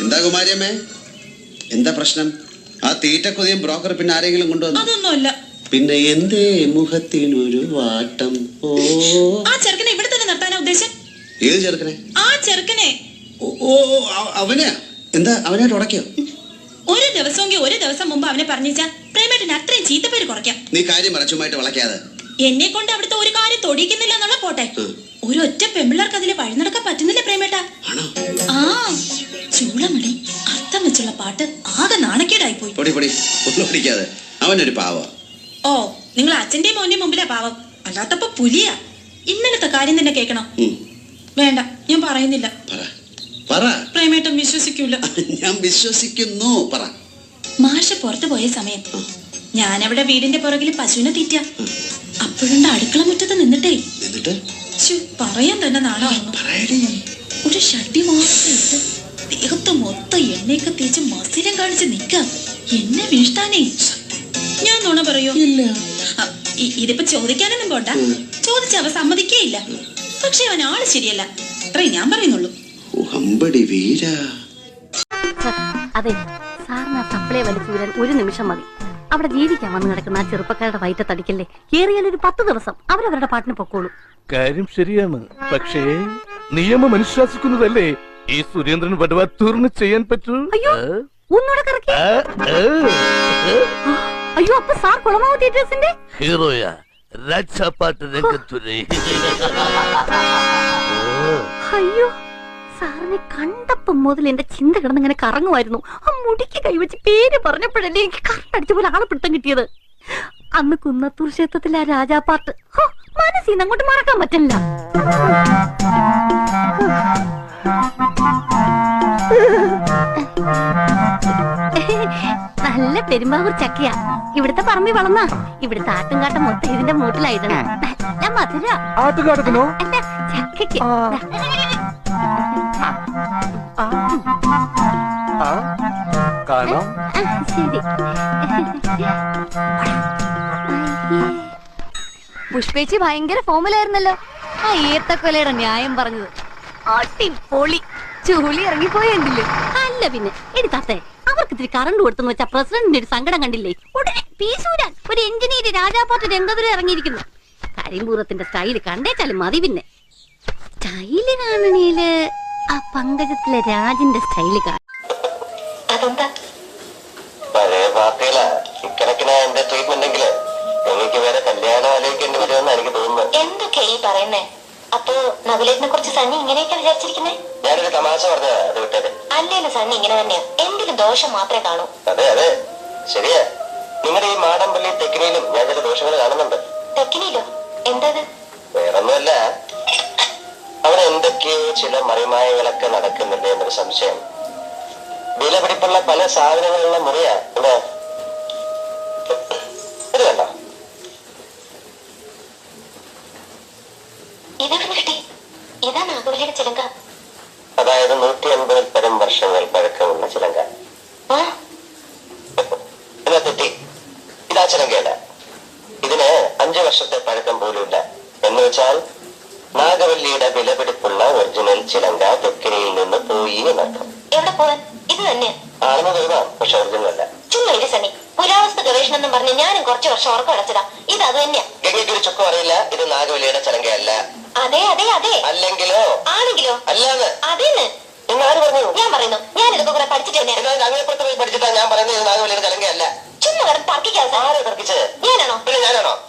എന്താ കുമാരിയമ്മേ? എന്താ പ്രശ്നം? ആ തീറ്റക്കുതിയും ബ്രോക്കർ പിന്നെ ആരെങ്കിലും കൊണ്ടുവന്നു? അതൊന്നുമല്ല. പിന്നെ എന്തേ മുഖത്തിനൊരു വാട്ടം? ഓ. ആ ചെറുക്കനെ ഇവിടെ തന്നെ നിർത്താനാ ഉദ്ദേശം? ഏത് ചെറുക്കനെ? ആ ചെറുക്കനെ. ഓ ഓ ഓ, അ- അവനെയാ എന്താ അവനായിട്ട് ഉടക്കിയോ? ഒരു ദിവസമെങ്കിൽ ഒരു ദിവസം മുമ്പ് അവനെ പറഞ്ഞാ പ്രേമേട്ടന് അത്രയും ചീത്തപ്പേര് കുറയ്ക്കാം. നീ കാര്യം മറച്ചുമായിട്ട് വളയ്ക്കാതെ എന്നെ കൊണ്ട് അവിടുത്തെ ഒരു കാര്യം തൊടിയിക്കുന്നില്ല എന്നുള്ള പോട്ടെ. ഒറ്റ പെമ്പിള്ളേർക്ക് അതിൽ വഴി നടക്കാൻ പറ്റുന്നില്ല പ്രേമേട്ട. ആ. ചൂളമണി അർത്ഥം വെച്ചുള്ള പാട്ട് ആകെ നാണക്കേടായി പോയി പൊടി പൊടി ഒന്നും പിടിക്കാതെ. അവനൊരു പാവ. ഓ നിങ്ങൾ അച്ഛന്റെയും മോന്റെയും മുമ്പിലാ പാവം. അല്ലാത്തപ്പോ പുലിയാ. ഇന്നലത്തെ കാര്യം തന്നെ കേൾക്കണം. വേണ്ട ഞാൻ പറയുന്നില്ല. പറ. പ്രേമേട്ടൻ വിശ്വസിക്കൂല. ഞാൻ വിശ്വസിക്കുന്നു. പറ. മാഷ പുറത്തു പോയ സമയം ഞാനവിടെ വീടിന്റെ പുറകിൽ പശുവിനെ തീറ്റ. അപ്പോഴുണ്ട് അടുക്കള മുറ്റത്ത് നിന്നിട്ടേ. പറയാൻ തന്നെ നാളെ ഒരു ഷട്ടി മാത്രം ദേഹത്ത് മൊത്തം എണ്ണയൊക്കെ തേച്ച് മസിലം കാണിച്ച് നിക്ക എന്നെ വീഴ്ത്താനേ. ഞാൻ നുണ പറയൂ? ഇല്ല. ഇതിപ്പോ ചോദിക്കാനൊന്നും പോണ്ട. ചോദിച്ച അവ സമ്മതിക്കേയില്ല. പക്ഷെ അവൻ ആൾ ശരിയല്ല. അത്രേ ഞാൻ പറയുന്നുള്ളൂ. അതെ. സാറിന് ആ സപ്ലൈ വലിച്ചു ഒരു നിമിഷം മതി. അവിടെ ജീവിക്കാൻ വന്ന് നടക്കുന്ന ആ ചെറുപ്പക്കാരുടെ വയറ്റത്തടിക്കല്ലേ? ഏറിയാൽ ഒരു പത്ത് ദിവസം അവരവരുടെ പാട്ടിന് പൊക്കോളൂ. കാര്യം ശരിയാണ്. പക്ഷേ നിയമം അനുശാസിക്കുന്നതല്ലേ? ഈ സുരേന്ദ്രൻ വടവാത്തൂറിന് ചെയ്യാൻ പറ്റൂ. അയ്യോ? ഒന്നുകൂടെ കറക്കി. അയ്യോ അപ്പൊ സാർ കുളമാവ് തിയേറ്റേഴ്സിന്റെ? ഹീറോയാ രക്ഷപ്പാട്ട് രംഗത്തുരേ അയ്യോ സാറിനെ കണ്ടപ്പം മുതൽ എന്റെ ചിന്ത കിടന്നിങ്ങനെ കറങ്ങുമായിരുന്നു. ആ മുടിക്ക് കൈവച്ച് പേര് പറഞ്ഞപ്പോഴല്ലേ എനിക്ക് കറണ്ടടിച്ച പോലെ ആളെ പിടുത്തം കിട്ടിയത്. അന്ന് കുന്നത്തൂർ ക്ഷേത്രത്തിലെ ആ രാജാ പാട്ട് മനസ്സിൽ നിന്ന് അങ്ങോട്ട് മറക്കാൻ പറ്റില്ല. നല്ല പെരുമ്പാവൂർ ചക്കയാ. ഇവിടുത്തെ പറമ്പി വളർന്ന. ഇവിടുത്തെ ആട്ടുംകാട്ടം മൊത്തം ഇതിന്റെ മൂട്ടിലായിരുന്നു നല്ല മധുര. ആട്ടുകാട്ടത്തിനോ? അല്ല ചക്കയ്ക്ക്. ആ. കാണാം ആ, ശരി. അയ്യേ. പുഷ്പേച്ചി ഭയങ്കര ഫോമിലായിരുന്നല്ലോ. ആ ഈർത്തക്കൊലയുടെ ന്യായം പറഞ്ഞത്. അടിപൊളി. ചുളി ഇറങ്ങിപ്പോയെങ്കിൽ അല്ല പിന്നെ എടി തത്തേ അവർക്ക് ഇത്തിരി കറണ്ട് കൊടുത്തെന്ന് വെച്ചാ പ്രസിഡന്റിന്റെ ഒരു സങ്കടം കണ്ടില്ലേ? ഉടനെ പീസൂരാൻ ഒരു എഞ്ചിനീയർ രാജാപ്പാട്ട് രംഗതുര ഇറങ്ങിയിരിക്കുന്നു. കരിമ്പൂറത്തിന്റെ സ്റ്റൈൽ കണ്ടേച്ചാലും മതി പിന്നെ. സ്റ്റൈൽ കാണണേൽ ആ പങ്കജത്തിലെ രാജിന്റെ സ്റ്റൈൽ കാണും പഴയ പാർട്ടിയിലാ. ഇക്കണക്കിന് എന്റെ ട്രീറ്റ്മെന്റ് എങ്കിൽ എനിക്ക് വേറെ കല്യാണം ആലോചിക്കേണ്ടി വരുമെന്ന് എനിക്ക് തോന്നുന്നു എന്തൊക്കെയാ ഈ പറയുന്നേ? അപ്പോ നകുലേറ്റിനെ കുറിച്ച് സണ്ണി ഇങ്ങനെയൊക്കെ വിചാരിച്ചിരിക്കുന്നേ? ഞാനൊരു തമാശ അല്ലേലും സണ്ണി ഇങ്ങനെ തന്നെയാ. എന്തെങ്കിലും ദോഷം മാത്രമേ കാണൂ. അതെ അതെ. ശരിയാ. നിങ്ങളുടെ ഈ മാടമ്പള്ളി തെക്കിനിയിലും ഞാൻ ചില ദോഷങ്ങൾ കാണുന്നുണ്ട്. തെക്കിനിയിലോ എന്തത്? വേറൊന്നുമല്ല. അവിടെ എന്തൊക്കെയോ ചില മറിമായകളൊക്കെ നടക്കുന്നുണ്ട് എന്നൊരു സംശയം. വിലപിടിപ്പുള്ള പല സാധനങ്ങളുള്ള മുറിയാ ഇവിടെ. ഇതാ ചിലങ്ക അതായത് നൂറ്റി അൻപതിൽ പരം വർഷങ്ങൾ പഴക്കമുള്ള ചിലങ്ക എന്നാ തെറ്റി? ഇതാ ചിലങ്കയല്ല ഇതിന് അഞ്ചു വർഷത്തെ പഴക്കം പോലുമില്ല. എന്ന് വെച്ചാൽ നാഗവല്ലിയുടെ വിലപിടിപ്പുള്ള ഒറിജിനൽ ചിലങ്ക തെക്കിനിയിൽ നിന്ന് പോയി എന്നർത്ഥം. എവിടെ പോവാൻ? ഇത് തന്നെ. ആണെന്ന് തോന്നാം പക്ഷെ ഒറിജിനൽ അല്ല. ചുമ്മാ സണ്ണി. ഗവേഷണം എന്ന് പറഞ്ഞ് ഞാനും കുറച്ച് വർഷം ഉറക്കം അടച്ചതാ. ഇത് അത് തന്നെയാ. ഗംഗയ്ക്ക് ഒരു ചുക്കും അറിയില്ല. ഇത് നാഗവല്ലിയുടെ ചലങ്കയല്ല. അതെ അതെ അതെ. അല്ലെങ്കിലോ? ആണെങ്കിലോ? അല്ലാന്ന്. അതേന്ന്? നിങ്ങൾ ആര് പറഞ്ഞു? ഞാൻ പറയുന്നു. ഞാൻ ഇതൊക്കെ കുറെ പഠിച്ചിട്ട് എന്നാൽ പോയി പഠിച്ചിട്ടാ ഞാൻ പറയുന്നത് നാഗവല്ലിയുടെ ചിലങ്കയല്ല. ചുമ്മാ തർക്കിക്കാതെ ആരെ തർക്കിച്ചത്? ഞാനാണോ? പിന്നെ ഞാനാണോ?